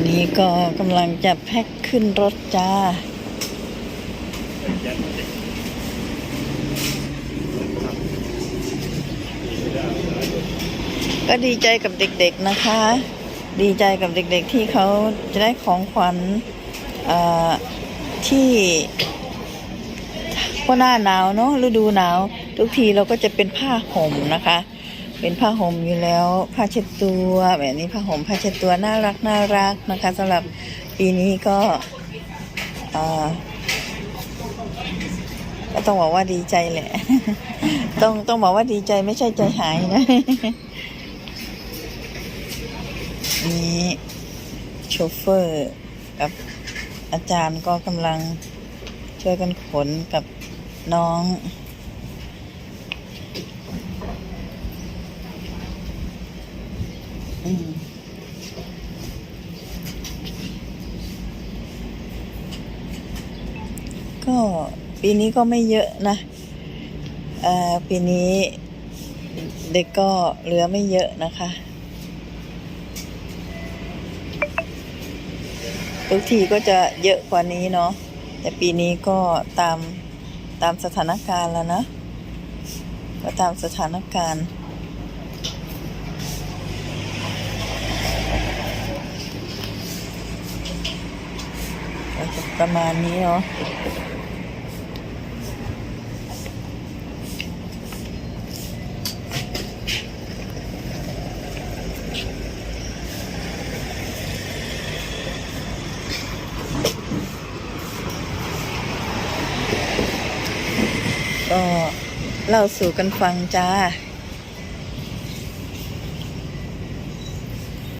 อนนี้ก็กำลังจะแพ็คขึ้นรถจ้า ก็ดีใจกับเด็กๆนะคะ ดีใจกับเด็กๆที่เขาจะได้ของขวัญเอ่อที่ก็หน้าหนาวเนาะฤดูหนาว ทุกทีเราก็จะเป็นผ้าห่มนะคะ เป็นผ้าห่มอยู่แล้วผ้าเช็ดตัวแบบนี้ผ้าห่มผ้าเช็ดตัวน่ารักน่ารักนะคะสำหรับปีนี้ก็ก็ต้องบอกว่าดีใจแหละ ต้องต้องบอกว่าดีใจไม่ใช่ใจหายนะนี้โชเฟอร์กับอาจารย์ก็กำลังช่วยกันขนกับน้อง อืม ก็ปีนี้ก็ไม่เยอะนะเอ่อปีนี้เด็กก็เหลือไม่เยอะนะคะ ทุกทีก็จะเยอะกว่านี้เนาะแต่ปีนี้ก็ตามตามสถานการณ์แล้วนะ ก็ตามสถานการณ์ ประมาณนี้เนาะก็เล่าสู่กันฟังจ้า